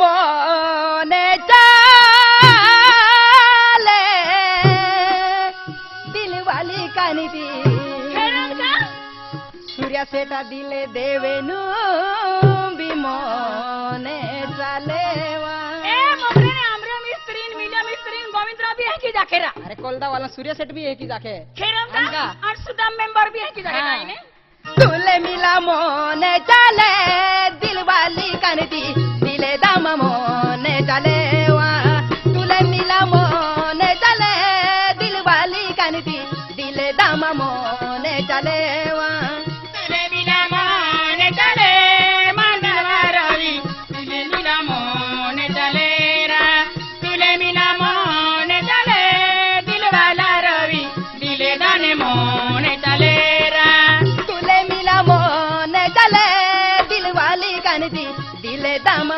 मोन चाले। दिल वाली कानी दी सूर्या सेटा दिले देवेनु भी मोने चाले अरे कोलदा वाला सूर्य सेट भी है की जाखे मेंबर भी है की जाखे हाँ। मिला मोने चाले दिल वाली कनती दिले दम मोने चलेवा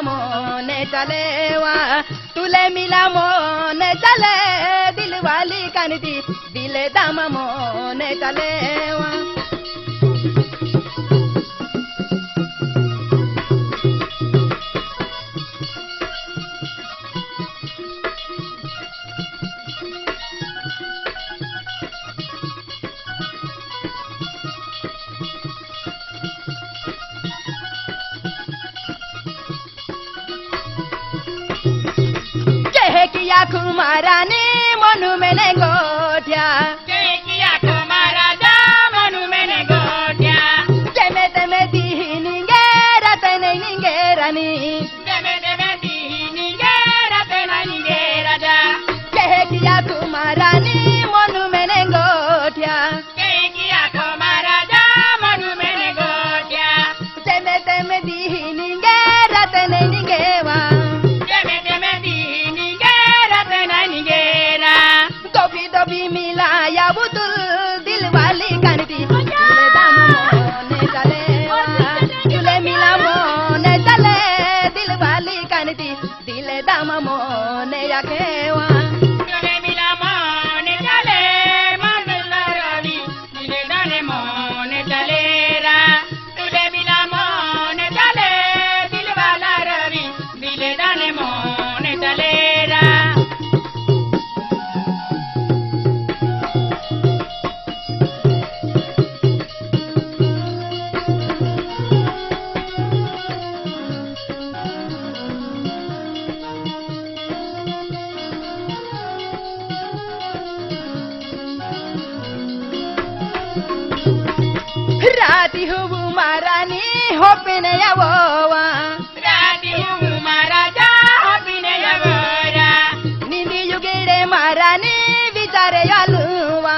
मोने चलेवा तुले मिला मोने चले Dilwali कनती Dile dama mone talewa किया कुमारा ने मनु में गो yeah. dama mo ne wa ಒಪ್ಪಿನೆಯವೋವ. ರಾಣಿಯು ಮಹಾರಾಜ ಒಪ್ಪಿನೆಯವರ. ನಿಧಿಯುಗಿಡೆ ಮರನೇ ವಿಚಾರೆಯಲುವಾ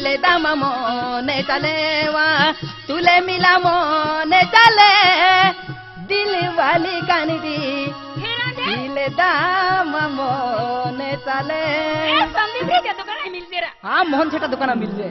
মিলে দাম মনে চলে তুলে মিলা মনে চলে। দিলওয়ালি কান্দি মিলে দাম মনে চলে। हाँ मोहन छेटा दुकान मिल जाए